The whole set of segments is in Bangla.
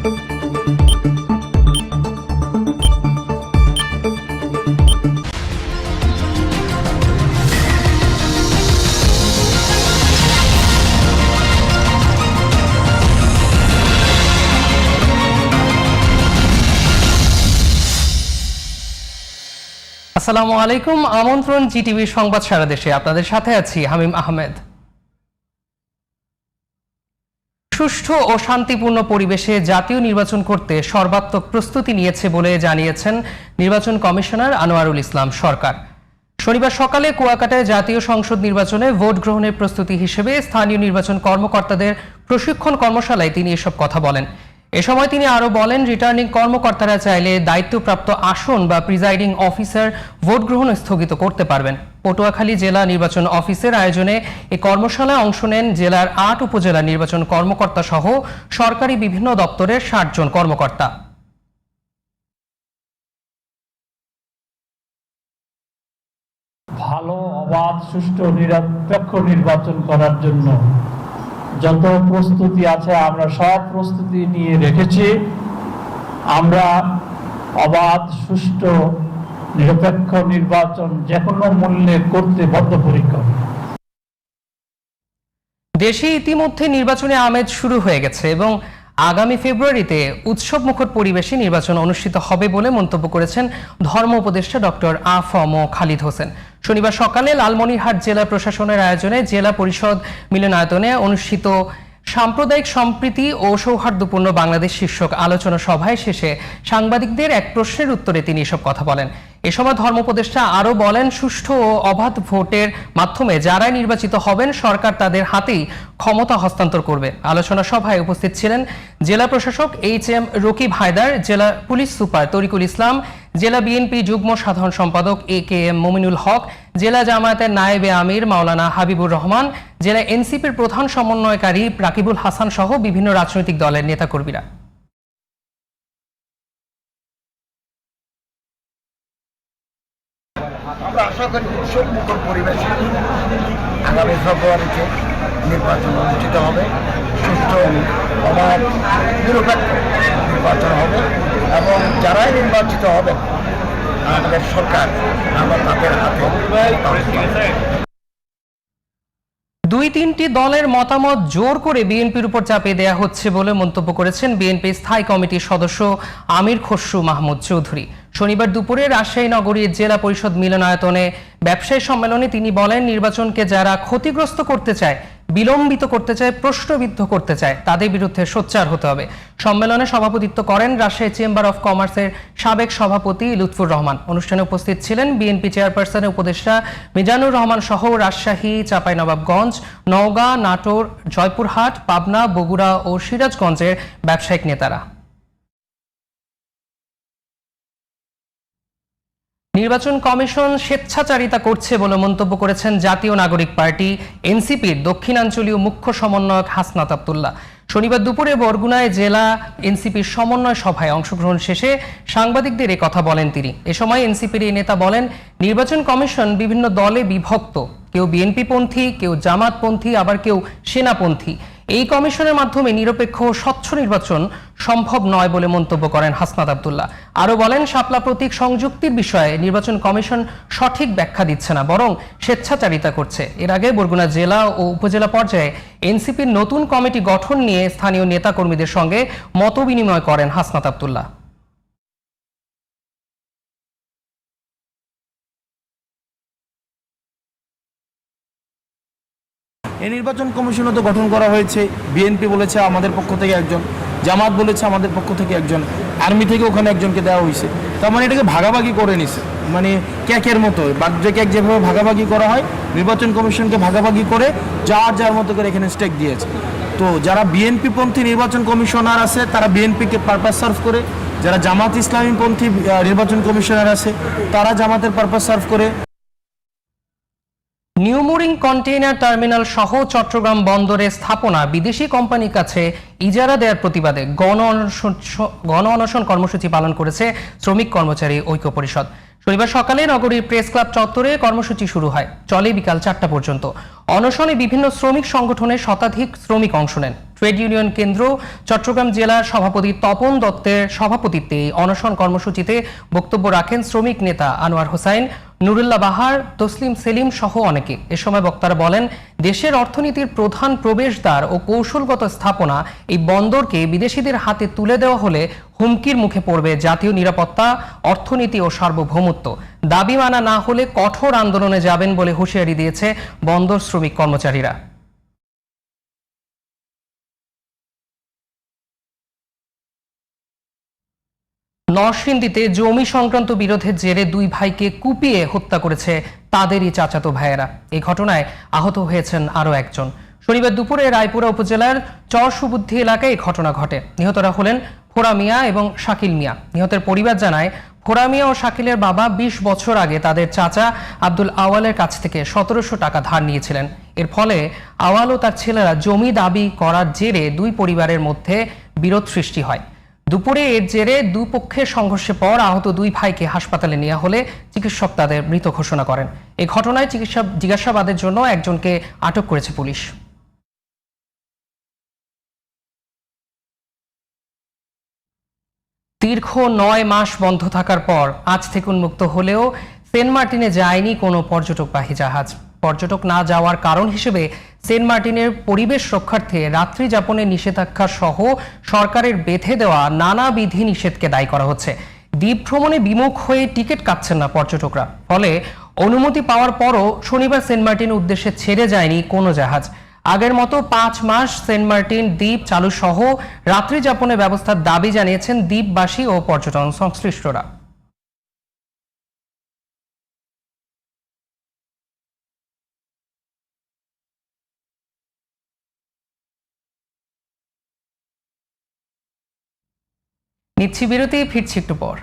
আসসালামু আলাইকুম আমন্ত্রণ জিটিভি সংবাদ সারা দেশে। আপনাদের সাথে আছি হামিম আহমেদ। সুষ্ঠু ও শান্তিপূর্ণ পরিবেশে জাতীয় নির্বাচন করতে সর্বাত্মক প্রস্তুতি নিয়েছে বলে জানিয়েছেন নির্বাচন কমিশনার আনোয়ারুল ইসলাম সরকার। শনিবার সকালে কুয়াকাটায় জাতীয় সংসদ নির্বাচনে ভোট গ্রহণের প্রস্তুতি হিসেবে স্থানীয় নির্বাচন কর্মকর্তাদের প্রশিক্ষণ কর্মশালায় তিনি এসব কথা বলেন। এ সময় তিনি আরও বলেন রিটার্নিং কর্মকর্তারা চাইলে দায়িত্বপ্রাপ্ত আসন বা প্রিজাইডিং অফিসার ভোট গ্রহণ স্থগিত করতে পারবেন। পটুয়াখালী জেলা নির্বাচন অফিসের আয়োজনে এই কর্মশালায় অংশ নেন জেলার আট উপজেলা নির্বাচন কর্মকর্তা সহ সরকারি বিভিন্ন দপ্তরের ষাট জন কর্মকর্তা। ভালো, অবাধ, সুষ্ঠু, নিরপেক্ষ নির্বাচন করার জন্য যত প্রস্তুতি আছে, আমরা সব প্রস্তুতি নিয়ে রেখেছি। আমরা অবাধ, সুষ্ঠু, নিরপেক্ষ নির্বাচন যে কোনো মূল্যে করতে বদ্ধপরিকর। দেশে ইতিমধ্যে নির্বাচনে আমেজ শুরু হয়ে গেছে এবং আগামী ফেব্রুয়ারিতে উৎসব মুখর পরিবেশে নির্বাচন অনুষ্ঠিত হবে বলে মন্তব্য করেছেন ধর্ম উপদেষ্টা ডক্টর আফম খালিদ হোসেন। শনিবার সকালে লালমনিরহাট জেলা প্রশাসনের আয়োজনে জেলা পরিষদ মিলনায়তনে অনুষ্ঠিত সাম্প্রদায়িক সম্প্রীতি ও সৌহার্দ্যপূর্ণ বাংলাদেশ শীর্ষক আলোচনা সভায় শেষে সাংবাদিকদের এক প্রশ্নের উত্তরে তিনি এসব কথা বলেন। এ সময় ধর্মোপদেষ্টা আরও বলেন, সুষ্ঠু ও অবাধ ভোটের মাধ্যমে যারাই নির্বাচিত হবেন, সরকার তাদের হাতেই ক্ষমতা হস্তান্তর করবে। আলোচনা সভায় উপস্থিত ছিলেন জেলা প্রশাসক এইচ এম রকিব হায়দার, জেলা পুলিশ সুপার তরিকুল ইসলাম, জেলা বিএনপি যুগ্ম সাধারণ সম্পাদক এ কে এম মমিনুল হক জেলা জামায়াতের নায়েবে আমির মাওলানা হাবিবুর রহমান, জেলা এনসিপির প্রধান সমন্বয়কারী রাকিবুল হাসান সহ বিভিন্ন রাজনৈতিক দলের নেতাকর্মীরা। আমরা আগামী ফেব্রুয়ারিতে নির্বাচন অনুষ্ঠিত হবে। সুষ্ঠু অবাধ নিরপেক্ষ নির্বাচন হবে এবং যারাই নির্বাচিত হবেন আমাদের সরকার আমরা তাদের হাতে দুই তিনটি দলের মতামত জোর করে বিএনপির উপর চাপিয়ে দেয়া হচ্ছে বলে মন্তব্য করেছেন বিএনপি স্থায়ী কমিটির সদস্য আমির খসরু মাহমুদ চৌধুরী। শনিবার দুপুরে রাজশাহী নগরীর জেলা পরিষদ মিলনায়তনে ব্যবসায়ী সম্মেলনে তিনি বলেন, নির্বাচনকে যারা ক্ষতিগ্রস্ত করতে চায় বিলম্বিত করতে চায়, প্রশ্নবিদ্ধ করতে চায়, তাদের বিরুদ্ধে সোচ্চার হতে হবে। সম্মেলনে সভাপতিত্ব করেন রাজশাহী চেম্বার অফ কমার্সের সাবেক সভাপতি লুৎফুর রহমান। অনুষ্ঠানে উপস্থিত ছিলেন বিএনপি চেয়ারপারসনের উপদেষ্টা মিজানুর রহমান সহ রাজশাহী, চাঁপাইনবাবগঞ্জ, নওগাঁ, নাটোর, জয়পুরহাট, পাবনা, বগুড়া ও সিরাজগঞ্জের ব্যবসায়িক নেতারা। নির্বাচন কমিশন স্বেচ্ছাচারিতা করছে বলে মন্তব্য করেছেন জাতীয় নাগরিক পার্টি, এনসিপির দক্ষিণাঞ্চলীয় মুখ্য সমন্বয়ক হাসনাত আবদুল্লাহ। শনিবার দুপুরে বরগুনায় জেলা এনসিপির সমন্বয় সভায় অংশগ্রহণ শেষে সাংবাদিকদের কথা বলেন তিনি। এ সময় এনসিপির এই নেতা বলেন, নির্বাচন কমিশন বিভিন্ন দলে বিভক্ত। কেউ বিএনপি পন্থী কেউ জামাতপন্থী, আবার কেউ সেনাপন্থী। এই কমিশনের মাধ্যমে নিরপেক্ষ স্বচ্ছ নির্বাচন সম্ভব নয় বলে মন্তব্য করেন হাসনাত আবদুল্লাহ। আরও বলেন, শাপলা প্রতীক সংযুক্তির বিষয়ে নির্বাচন কমিশন সঠিক ব্যাখ্যা দিচ্ছে না, বরং স্বেচ্ছাচারিতা করছে। এর আগে বরগুনা জেলা ও উপজেলা পর্যায়ে এনসিপির নতুন কমিটি গঠন নিয়ে স্থানীয় নেতাকর্মীদের সঙ্গে মত বিনিময় করেন হাসনাত আবদুল্লাহ। এই নির্বাচন কমিশনও তো গঠন করা হয়েছে। বিএনপি বলেছে আমাদের পক্ষ থেকে একজন, জামাত বলেছে আমাদের পক্ষ থেকে একজন, আর্মি থেকে ওখানে একজনকে দেওয়া হয়েছে। তার মানে এটাকে ভাগাভাগি করে নিছে। মানে ক্যাকের মতো বার্থডে ক্যাক যেভাবে ভাগাভাগি করা হয়, নির্বাচন কমিশনকে ভাগাভাগি করে যার যার মতো করে এখানে স্টেক দিয়েছে। তো যারা বিএনপি পন্থী নির্বাচন কমিশনার আছে, তারা বিএনপিকে পারপাস সার্ভ করে। যারা জামাত ইসলামী পন্থী নির্বাচন কমিশনার আছে, তারা জামাতের পারপাস সার্ভ করে। নিউমোরিং কন্টেইনার টার্মিনাল সহ চট্টগ্রাম বন্দরে স্থাপনা বিদেশি কোম্পানির কাছে ইজারা দেওয়ার প্রতিবাদে গণ অনশন কর্মসূচি পালন করেছে শ্রমিক কর্মচারী ঐক্য পরিষদ। শনিবার সকালে নগরীর প্রেস ক্লাব চত্বরে কর্মসূচি শুরু হয়। চলে বিকাল চারটা পর্যন্ত। অনশনে বিভিন্ন শ্রমিক সংগঠনের শতাধিক শ্রমিক অংশ নেন। ট্রেড ইউনিয়ন কেন্দ্র চট্টগ্রাম জেলার সভাপতি তপন দত্তের সভাপতিত্বে অনশন কর্মসূচিতে বক্তব্য রাখেন শ্রমিক নেতা আনোয়ার হোসাইন। নুরুল্লাহ বাহার, তসলিম সেলিম সহ অনেকে। এ সময় বক্তারা বলেন, দেশের অর্থনীতির প্রধান প্রবেশদ্বার ও কৌশলগত স্থাপনা এই বন্দরকে বিদেশিদের হাতে তুলে দেওয়া হলে হুমকির মুখে পড়বে জাতীয় নিরাপত্তা, অর্থনীতি ও সার্বভৌমত্ব। দাবি মানা না হলে কঠোর আন্দোলনে যাবেন বলে হুঁশিয়ারি দিয়েছে বন্দর শ্রমিক কর্মচারীরা। নরসিংদীতে জমি সংক্রান্ত বিরোধের জেরে দুই ভাইকে কুপিয়ে হত্যা করেছে তাদেরই চাচাতো ভাইয়েরা। এই ঘটনায় আহত হয়েছেন আরও একজন। শনিবার দুপুরে রায়পুরা উপজেলার চর সুবুদ্ধি এলাকায় এই ঘটনা ঘটে। নিহতরা হলেন ফোরা মিয়া এবং শাকিল মিয়া। নিহতের পরিবার জানায়, ফোরা মিয়া ও শাকিলের বাবা ২০ বছর আগে তাদের চাচা আব্দুল আওয়ালের কাছ থেকে সতেরোশো টাকা ধার নিয়েছিলেন। এর ফলে আওয়াল ও তার ছেলেরা জমি দাবি করার জেরে দুই পরিবারের মধ্যে বিরোধ সৃষ্টি হয়। দুপুরে এর জেরে দুপক্ষের সংঘর্ষের পর আহত দুই ভাইকে হাসপাতালে নেওয়া হলে চিকিৎসক তাদের মৃত ঘোষণা করেন। এই ঘটনায় চিকিৎসা জিজ্ঞাসাবাদের জন্য একজনকে আটক করেছে পুলিশ। দীর্ঘ নয় মাস বন্ধ থাকার পর আজ থেকে উন্মুক্ত হলেও সেন্ট মার্টিনে যায়নি কোনো পর্যটকবাহী জাহাজ। পর্যটক না যাওয়ার কারণ হিসেবে সেন্ট মার্টিনের পরিবেশ রক্ষার্থে রাত্রি যাপনের নিষেধাজ্ঞা সহ সরকারের বেঁধে দেওয়া নানা বিধি নিষেধকে দায়ী করা হচ্ছে। দ্বীপ ভ্রমণে বিমুখ হয়ে টিকিট কাটছেন না পর্যটকরা। ফলে অনুমতি পাওয়ার পরও শনিবার সেন্ট মার্টিন উদ্দেশ্যে ছেড়ে যায়নি কোনো জাহাজ। আগের মতো পাঁচ মাস সেন্ট মার্টিন দ্বীপ চালু সহ রাত্রি যাপনের ব্যবস্থার দাবি জানিয়েছেন দ্বীপবাসী ও পর্যটন সংশ্লিষ্টরা। নিচ্ছি বিরতি ফিরছি একটু পর।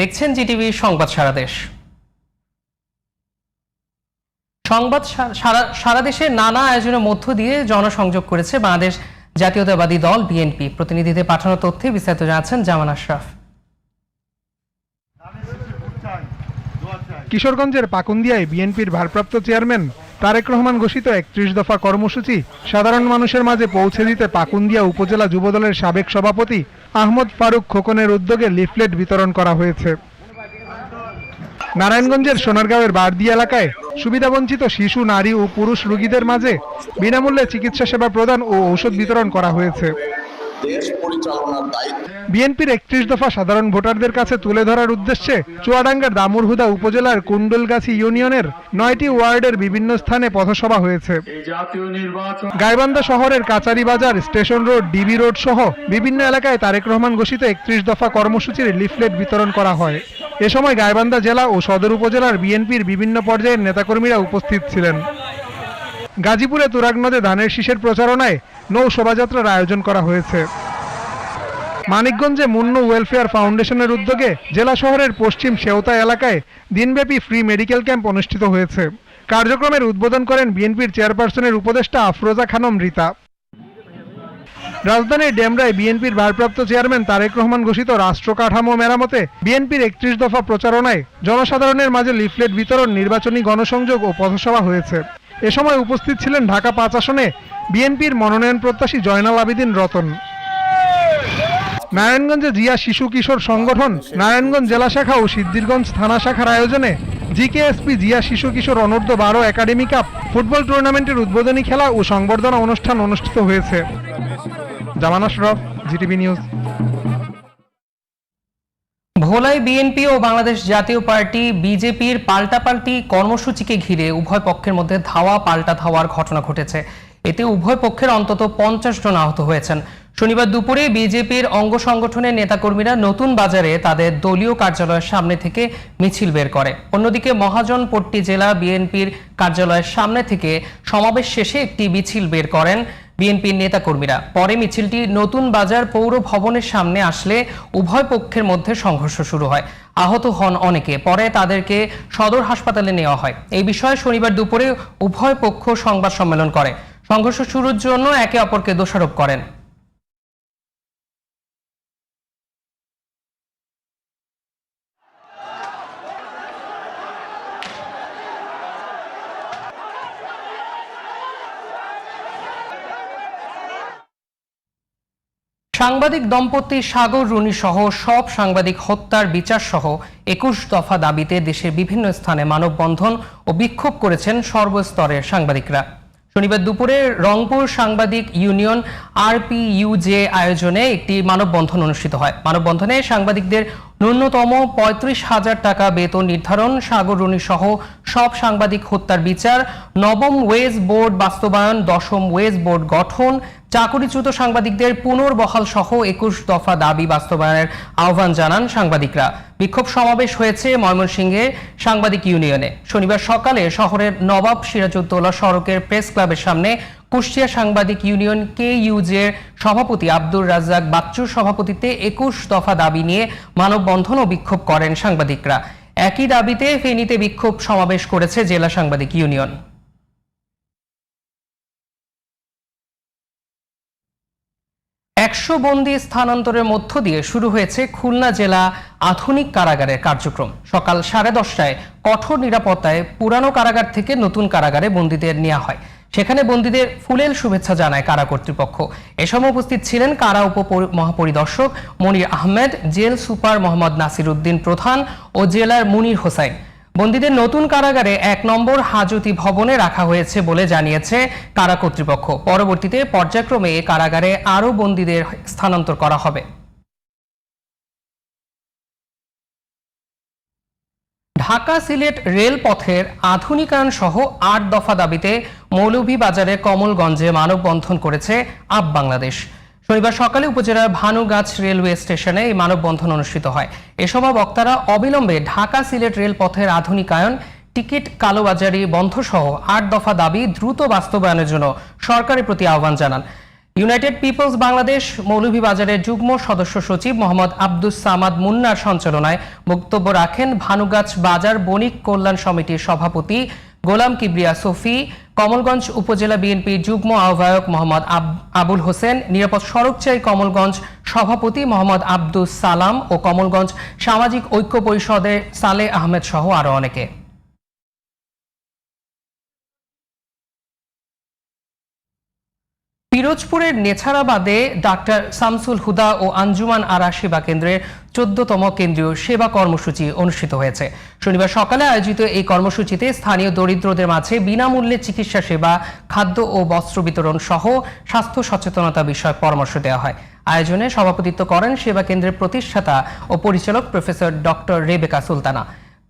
দেখছেন জিটিভি সংবাদ সারা দেশ। সংবাদ সারা সারা দেশে নানা আয়োজনের মধ্য দিয়ে জনসংযোগ করেছে বাংলাদেশ জাতীয়তাবাদী দল বিএনপি। প্রতিনিধিদের পাঠানো তথ্যে বিস্তারিত জানাচ্ছেন জামান আশরাফ। কিশোরগঞ্জের পাকুন্দিয়ায় বিএনপির ভারপ্রাপ্ত চেয়ারম্যান তারেক রহমান ঘোষিত একত্রিশ দফা কর্মসূচি সাধারণ মানুষের মাঝে পৌঁছে দিতে পাকুন্দিয়া উপজেলা যুবদলের সাবেক সভাপতি আহমদ ফারুক খোকনের উদ্যোগে লিফলেট বিতরণ করা হয়েছে। নারায়ণগঞ্জের সোনারগাঁওয়ের বারদি এলাকায় সুবিধাবঞ্চিত শিশু, নারী ও পুরুষ রুগীদের মাঝে বিনামূল্যে চিকিৎসা সেবা প্রদান ও ঔষধ বিতরণ করা হয়েছে। দেশ পরিচালনার দায়িত্ব। বিএনপির একত্রিশ দফা সাধারণ ভোটারদের কাছে তুলে ধরার উদ্দেশ্যে চুয়াডাঙ্গার দামুরহুদা উপজেলার কুণ্ডলগাছি ইউনিয়নের নয়টি ওয়ার্ডের বিভিন্ন স্থানে পথসভা হয়েছে। গাইবান্ধা শহরের কাচারি বাজার স্টেশন রোড ডিবি রোড সহ বিভিন্ন এলাকায় তারেক রহমান ঘোষিত একত্রিশ দফা কর্মসূচির লিফলেট বিতরণ করা হয়। এ সময় গাইবান্ধা জেলা ও সদর উপজেলার বিএনপির বিভিন্ন পর্যায়ের নেতাকর্মীরা উপস্থিত ছিলেন। গাজীপুরে তুরাগ নদে ধানের শীষের প্রচারণায় নৌ শোভাযাত্রার আয়োজন করা হয়েছে। মানিকগঞ্জে মুন্ন ওয়েলফেয়ার ফাউন্ডেশনের উদ্যোগে জেলা শহরের পশ্চিম সেওতা এলাকায় দিনব্যাপী ফ্রি মেডিকেল ক্যাম্প অনুষ্ঠিত হয়েছে। কার্যক্রমের উদ্বোধন করেন বিএনপির চেয়ারপারসনের উপদেষ্টা আফরোজা খানম রীতা। রাজধানীর ডেমরায় বিএনপির ভারপ্রাপ্ত চেয়ারম্যান তারেক রহমান ঘোষিত রাষ্ট্র কাঠামো মেরামতে বিএনপির একত্রিশ দফা প্রচারণায় জনসাধারণের মাঝে লিফলেট বিতরণ, নির্বাচনী গণসংযোগ ও পথসভা হয়েছে। এ সময় উপস্থিত ছিলেন ঢাকা পাঁচ আসনে বিএনপির মনোনয়ন প্রত্যাশী জয়নাল আবেদিন রতন। নারায়ণগঞ্জে জিয়া শিশু কিশোর সংগঠন, নারায়ণগঞ্জ জেলা শাখা ও সিদ্ধিরগঞ্জ থানা শাখার আয়োজনে জিকেএসপি জিয়া শিশু কিশোর অনূর্ধ্ব বারো একাডেমি কাপ ফুটবল টুর্নামেন্টের উদ্বোধনী খেলা ও সংবর্ধনা অনুষ্ঠান অনুষ্ঠিত হয়েছে। Zaman Ashraf GTV news. ভোলায় বিএনপি ও বাংলাদেশ জাতীয় পার্টি বিজেপির পাল্টাপাল্টি কর্মসূচিকে ঘিরে উভয় পক্ষের মধ্যে ধাওয়া পাল্টা ধাওয়ার ঘটনা ঘটেছে। এতে উভয় পক্ষের অন্তত পঞ্চাশ জন আহত হয়েছেন। শনিবার দুপুরে বিজেপির অঙ্গ সংগঠনের নেতাকর্মীরা নতুন বাজারে তাদের দলীয় কার্যালয়ের সামনে থেকে মিছিল বের করে। অন্যদিকে মহাজনপট্টি জেলা বিএনপির কার্যালয়ের সামনে থেকে সমাবেশ শেষে একটি মিছিল বের করেন। বিএনপির নেতাকর্মীরা। পরে মিছিলটি নতুন বাজার পৌর ভবনের সামনে আসলে উভয় পক্ষের মধ্যে সংঘর্ষ শুরু হয়। আহত হন অনেকে। পরে তাদেরকে সদর হাসপাতালে নেওয়া হয়। এই বিষয়ে শনিবার দুপুরে উভয় পক্ষ সংবাদ সম্মেলন করে। সংঘর্ষ শুরুর জন্য একে অপরকে দোষারোপ করেন। সাংবাদিক দম্পতি সাগর রুনি সহ সব সাংবাদিক হত্যার বিচার সহ একুশ দফা দাবিতে দেশের বিভিন্ন স্থানে মানববন্ধন ও বিক্ষোভ করেছেন সর্বস্তরের সাংবাদিকরা। শনিবার দুপুরে রংপুর সাংবাদিক ইউনিয়ন আরপিইউজে আয়োজনে একটি মানববন্ধন অনুষ্ঠিত হয়। মানববন্ধনে সাংবাদিকদের ন্যূনতম পঁয়ত্রিশ হাজার টাকা বেতন নির্ধারণ, সাগর সহ সব সাংবাদিক হত্যার বিচার, নবম ওয়েজ বোর্ড বাস্তবায়ন, দশম ওয়েজ বোর্ড গঠন চাকরিচ্যুত সাংবাদিকদের পুনর্বহাল সহ একুশ দফা দাবি বাস্তবায়নের আহ্বান জানান সাংবাদিকরা। বিক্ষোভ সমাবেশ হয়েছে ময়মনসিংহে সাংবাদিক ইউনিয়নে। শনিবার সকালে শহরের নবাব সিরাজউদ্দৌলা সড়কের প্রেস ক্লাবের সামনে কুষ্টিয়া সাংবাদিক ইউনিয়ন কে ইউজের সভাপতি আব্দুর রাজ্জাক বাচ্চুর সভাপতিত্বে একুশ দফা দাবি নিয়ে মানববন্ধন ও বিক্ষোভ করেন সাংবাদিকরা। একই দাবিতে ফেনীতে বিক্ষোভ সমাবেশ করেছে জেলা সাংবাদিক ইউনিয়ন। একশো বন্দি স্থানান্তরের মধ্য দিয়ে শুরু হয়েছে খুলনা জেলা আধুনিক কারাগারের কার্যক্রম। সকাল সাড়ে দশটায় কঠোর নিরাপত্তায় পুরানো কারাগার থেকে নতুন কারাগারে বন্দীদের নেওয়া হয়। সেখানে বন্দীদের ফুলেল শুভেচ্ছা জানায় কারা কর্তৃপক্ষ। এ সময় উপস্থিত ছিলেন কারা উপ মহাপরিদর্শক মনির আহমেদ, জেল সুপার মোহাম্মদ নাসির উদ্দিন প্রধান ও জেলার মুনির হোসাইন। বন্দীদের নতুন কারাগারে এক নম্বর হাজতি ভবনে রাখা হয়েছে বলে জানিয়েছে কারা কর্তৃপক্ষ। পরবর্তীতে পর্যায়ক্রমে কারাগারে আরও বন্দীদের স্থানান্তর করা হবে। ঢাকা সিলেট রেলপথের আধুনিকায়ন সহ আট দফা দাবিতে মৌলভীবাজারে কমলগঞ্জে মানববন্ধন করেছে আপ বাংলাদেশ। শনিবার সকালে উপজেলার ভানুগাছ রেলওয়ে স্টেশনে এই মানববন্ধন অনুষ্ঠিত হয়। এ সময় বক্তারা অবিলম্বে ঢাকা সিলেট রেলপথের আধুনিকায়ন, টিকিট কালোবাজারি বন্ধ সহ আট দফা দাবি দ্রুত বাস্তবায়নের জন্য সরকারের প্রতি আহ্বান জানান। ইউনাইটেড পিপলস বাংলাদেশ মৌলভীবাজারের যুগ্ম সদস্য সচিব মোহাম্মদ আব্দুস সামাদ মুন্নার সঞ্চালনায় বক্তব্য রাখেন ভানুগাছ বাজার বণিক কল্যাণ সমিতির সভাপতি গোলাম কিবরিয়া সফি, কমলগঞ্জ উপজেলা বিএনপির যুগ্ম আহ্বায়ক মোহাম্মদ আব- আবুল হোসেন, নিরাপদ সড়ক চাই কমলগঞ্জ সভাপতি মোহাম্মদ আব্দুস সালাম ও কমলগঞ্জ সামাজিক ঐক্য পরিষদের সালে আহমেদ সহ আরও অনেকে। পিরোজপুরের নেছারাবাদে ডাক্তার শামসুল হুদা ও আঞ্জুমান আরা সেবা কেন্দ্রের চোদ্দতম কেন্দ্রীয় সেবা কর্মসূচি অনুষ্ঠিত হয়েছে। শনিবার সকালে আয়োজিত এই কর্মসূচিতে স্থানীয় দরিদ্রদের মাঝে বিনামূল্যে চিকিৎসা সেবা, খাদ্য ও বস্ত্র বিতরণ সহ স্বাস্থ্য সচেতনতা বিষয়ক পরামর্শ দেওয়া হয়। আয়োজনে সভাপতিত্ব করেন সেবা কেন্দ্রের প্রতিষ্ঠাতা ও পরিচালক প্রফেসর ডক্টর রেবেকা সুলতানা।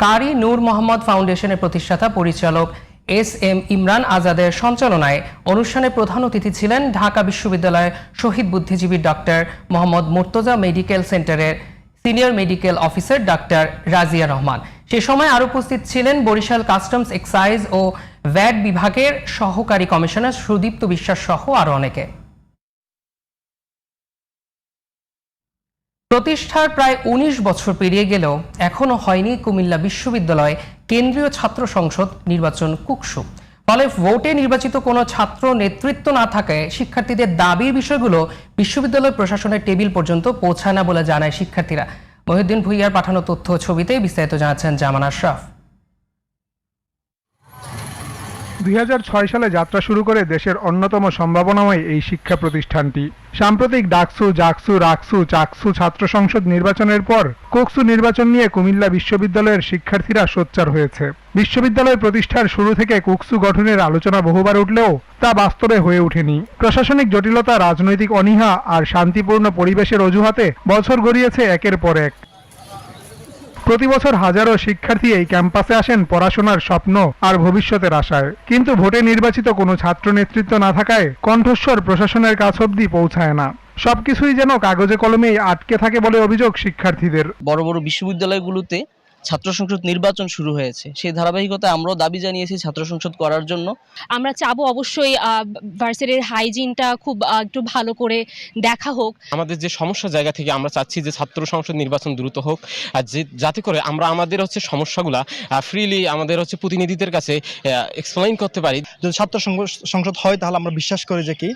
কারি নূর মোহাম্মদ ফাউন্ডেশনের প্রতিষ্ঠাতা পরিচালক এস এম ইমরান আজাদের সঞ্চালনায় অনুষ্ঠানে প্রধান অতিথি ছিলেন ঢাকা বিশ্ববিদ্যালয়ের শহীদ বুদ্ধিজীবী ডক্টর মোহাম্মদ মোর্তজা মেডিকেল সেন্টারের সিনিয়র মেডিকেল অফিসার ডাক্তার রাজিয়া রহমান। সে সময় আরও উপস্থিত ছিলেন বরিশাল কাস্টমস এক্সাইজ ও ভ্যাট বিভাগের সহকারী কমিশনার সুদীপ্ত বিশ্বাস সহ আরও অনেকে। প্রতিষ্ঠার প্রায় ১৯ বছর পেরিয়ে গেলেও এখনও হয়নি কুমিল্লা বিশ্ববিদ্যালয় কেন্দ্রীয় ছাত্র সংসদ নির্বাচন কুকসু। ফলে ভোটে নির্বাচিত কোনো ছাত্র নেতৃত্ব না থাকায় শিক্ষার্থীদের দাবির বিষয়গুলো বিশ্ববিদ্যালয় প্রশাসনের টেবিল পর্যন্ত পৌঁছায় না বলে জানায় শিক্ষার্থীরা। মহিউদ্দিন ভুইয়ার পাঠানো তথ্য ছবিতে বিস্তারিত জানাচ্ছেন জামান আশরাফ। দুই হাজার ছয় সালে যাত্রা শুরু করে দেশের অন্যতম সম্ভাবনাময় এই শিক্ষা প্রতিষ্ঠানটি। সাম্প্রতিক ডাকসু, জাকসু, রাকসু, চাকসু ছাত্র সংসদ নির্বাচনের পর কোকসু নির্বাচন নিয়ে কুমিল্লা বিশ্ববিদ্যালয়ের শিক্ষার্থীরা সোচ্চার হয়েছে। বিশ্ববিদ্যালয় প্রতিষ্ঠার শুরু থেকে কুকসু গঠনের আলোচনা বহুবার উঠলেও তা বাস্তবে হয়ে ওঠেনি। প্রশাসনিক জটিলতা, রাজনৈতিক অনীহা আর শান্তিপূর্ণ পরিবেশের অজুহাতে বছর গড়িয়েছে একের পর এক। প্রতি বছর হাজারো শিক্ষার্থী এই ক্যাম্পাসে আসেন পড়াশোনার স্বপ্ন আর ভবিষ্যতের আশায়। কিন্তু ভোটে নির্বাচিত কোনো ছাত্র নেতৃত্ব না থাকায় কণ্ঠস্বর প্রশাসনের কাছ অব্দি পৌঁছায় না। সবকিছুই যেন কাগজে কলমেই আটকে থাকে বলে অভিযোগ শিক্ষার্থীদের। বড় বড় বিশ্ববিদ্যালয়গুলোতে ছাত্র সংসদ নির্বাচন শুরু হয়েছে। সেই ধারাবাহিকতায় আমরাও দাবি জানিয়েছি ছাত্র সংসদ করার জন্য। আমরা চাবো অবশ্যই ভার্সিটির হাইজিনটা খুব একটু ভালো করে দেখা হোক। আমাদের যে সমস্যা জায়গা থেকে আমরা চাচ্ছি যে ছাত্র সংসদ নির্বাচন দ্রুত হোক আর যে যাতে করে আমরা আমাদের হচ্ছে সমস্যাগুলা ফ্রিলি আমাদের হচ্ছে প্রতিনিধিদের কাছে এক্সপ্লেইন করতে পারি। যদি ছাত্র সংসদ হয় তাহলে আমরা বিশ্বাস করি যে কি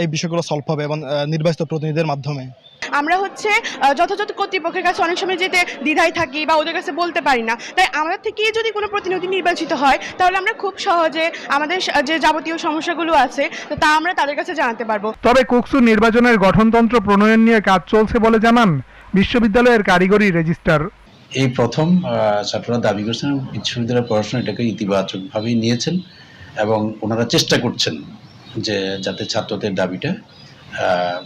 এই বিষয়গুলো সলভ হবে এবং নির্বাচিত প্রতিনিধিদের মাধ্যমে। আমরা হচ্ছে যথাযথ কর্তৃপক্ষের কাছে অনেক সময় যেতে দ্বিধায় থাকি বা ওদের কাছে বলতে পারি না। তাই আমাদের থেকে যদি কোনো প্রতিনিধি নির্বাচিত হয় তাহলে আমরা খুব সহজে আমাদের যে যাবতীয় সমস্যাগুলো আছে তো তা আমরা তাদের কাছে জানাতে পারব। তবে কুকসু নির্বাচনের গঠনতন্ত্র প্রণয়ন নিয়ে কাজ চলছে বলে জানান বিশ্ববিদ্যালয়ের কারিগরি রেজিস্টার। এই প্রথম আহ, ছাত্ররা দাবি করছেন বিশ্ববিদ্যালয়ের পড়াশোনা এটাকে ইতিবাচকভাবেই নিয়েছেন এবং ওনারা চেষ্টা করছেন যে যাতে ছাত্রদের দাবিটা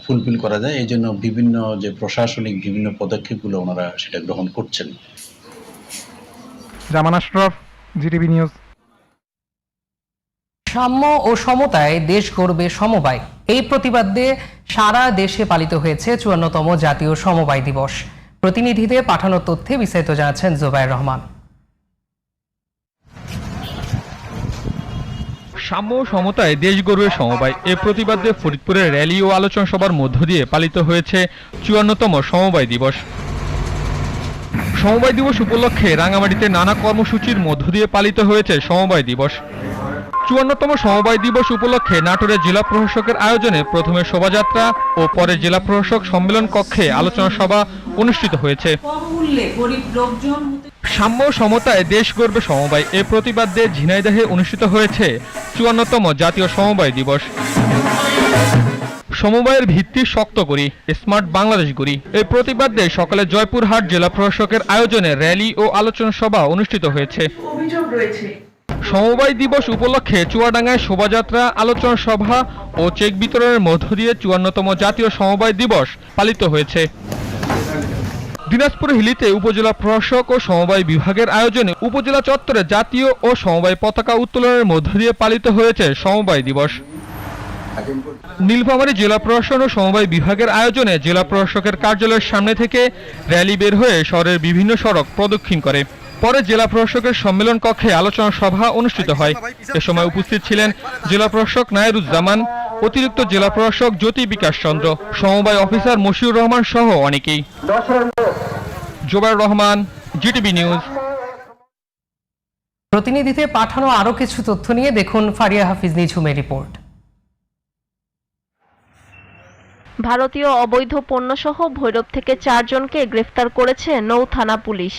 ফুলফিল করা যায়। এই জন্য বিভিন্ন যে প্রশাসনিক বিভিন্ন পদক্ষেপগুলো ওনারা সেটা গ্রহণ করছেন। Zaman Ashraf GTV news. সাম্য ও সমতায় দেশ গড়বে সমবায়। এই প্রতিবাদে সারা দেশে পালিত হয়েছে চুয়ান্নতম জাতীয় সমবায় দিবস। প্রতিনিধিদের পাঠানো তথ্যে বিস্তারিত জানাচ্ছেন জোবায়ের রহমান। সাম্য সমতায় দেশ গড়বে সমবায়। এ প্রতিবাদে ফরিদপুরের র্যালি ও আলোচনা সভার মধ্য দিয়ে পালিত হয়েছে চুয়ান্নতম সমবায় দিবস। সমবায় দিবস উপলক্ষে রাঙামাটিতে নানা কর্মসূচির মধ্য দিয়ে পালিত হয়েছে সমবায় দিবস। চুয়ান্নতম সমবায় দিবস উপলক্ষে নাটোরের জেলা প্রশাসকের আয়োজনে প্রথমে শোভাযাত্রা ও পরে জেলা প্রশাসক সম্মেলন কক্ষে আলোচনা সভা অনুষ্ঠিত হয়েছে। সাম্য সমতায় দেশ গর্বে সমবায়। এ প্রতিবাদে ঝিনাইদহে অনুষ্ঠিত হয়েছে চুয়ান্নতম জাতীয় সমবায় দিবস। সমবায়ের ভিত্তি শক্ত করি স্মার্ট বাংলাদেশ গড়ি। এই প্রতিবাদে সকালে জয়পুরহাট জেলা প্রশাসকের আয়োজনে র্যালি ও আলোচনা সভা অনুষ্ঠিত হয়েছে। সমবায় দিবস উপলক্ষে চুয়াডাঙ্গায় শোভাযাত্রা আলোচনা সভা ও চেক বিতরণের মধ্য দিয়ে চুয়ান্নতম জাতীয় সমবায় দিবস পালিত হয়েছে। দিনাজপুর হিলিতে উপজেলা প্রশাসক ও সমবায় বিভাগের আয়োজনে উপজেলা চত্বরে জাতীয় ও সমবায় পতাকা উত্তোলনের মধ্য দিয়ে পালিত হয়েছে সমবায় দিবস। নীলফামারী জেলা প্রশাসন ও সমবায় বিভাগের আয়োজনে জেলা প্রশাসকের কার্যালয়ের সামনে থেকে র্যালি বের হয়ে শহরের বিভিন্ন সড়ক প্রদক্ষিণ করে। পরে জেলা প্রশাসকের সম্মেলন কক্ষে আলোচনা সভা অনুষ্ঠিত হয়। এ সময় উপস্থিত ছিলেন জেলা প্রশাসক নায়রুজ্জামান অতিরিক্ত জেলা প্রশাসক জ্যোতি বিকাশ চন্দ্র সমবায় অফিসার মশিউর রহমান সহ অনেকেই। Jobar Rahman GTV news. প্রতিনিধিদের পাঠানো আরও কিছু তথ্য নিয়ে দেখুন ফারিয়া হাফিজ নিঝুমের রিপোর্ট। ভারতীয় অবৈধ পণ্যসহ ভৈরব থেকে চারজনকে গ্রেফতার করেছে নৌ থানা পুলিশ।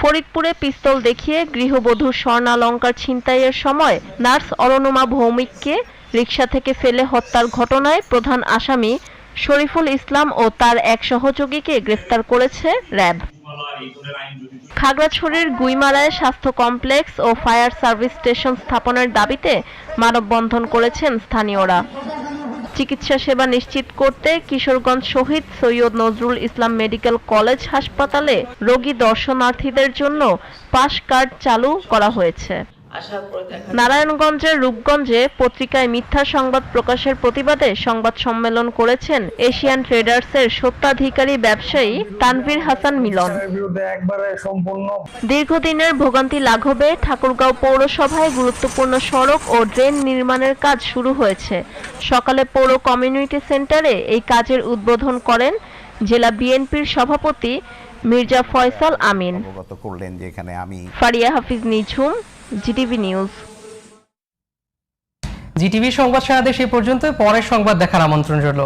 ফরিদপুরে পিস্তল দেখিয়ে গৃহবধূ স্বর্ণালঙ্কার ছিনতাইয়ের সময় নার্স অরণুমা ভৌমিককে রিকশা থেকে ফেলে হত্যার ঘটনায় প্রধান আসামি শরীফুল ইসলাম ও তার এক সহযোগীকে গ্রেফতার করেছে র্যাব। খাগড়াছড়ির গুইমারায় স্বাস্থ্য কমপ্লেক্স ও ফায়ার সার্ভিস স্টেশন স্থাপনের দাবিতে মানববন্ধন করেছেন স্থানীয়রা। চিকিৎসা সেবা নিশ্চিত করতে কিশোরগঞ্জ শহীদ সৈয়দ নজরুল ইসলাম মেডিকেল কলেজ হাসপাতালে রোগী দর্শনার্থীদের জন্য পাশ কার্ড চালু করা হয়েছে। নারায়ণগঞ্জের রূপগঞ্জে পত্রিকায় মিথ্যা সংবাদ প্রকাশের প্রতিবাদে সংবাদ সম্মেলন করেছেন এশিয়ান ট্রেডার্সের সত্ত্বাধিকারী ব্যবসায়ী তানভীর হাসান মিলন। দীর্ঘদিনের ভোগান্তি লাঘবে ঠাকুরগাঁও পৌরসভায় গুরুত্বপূর্ণ সড়ক ও ড্রেন নির্মাণের কাজ শুরু হয়েছে। সকালে পৌর কমিউনিটি সেন্টারে এই কাজের উদ্বোধন করেন জেলা বিএনপির সভাপতি মির্জা ফয়সাল আমিন। করলেন যে এখানে আমি Faria Hafiz Nijhum GTV news. GTV সংবাদ সারা দেশে পর্যন্ত, পরের সংবাদ দেখার আমন্ত্রণ রইল।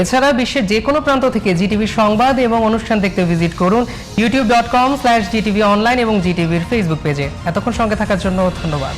এছাড়া বিশ্বের যে কোনো প্রান্ত থেকে জিটিভি সংবাদ এবং অনুষ্ঠান দেখতে ভিজিট করুন YouTube dot com slash GTV online এবং জিটিভির ফেসবুক পেজে। এতক্ষণ সঙ্গে থাকার জন্য ধন্যবাদ।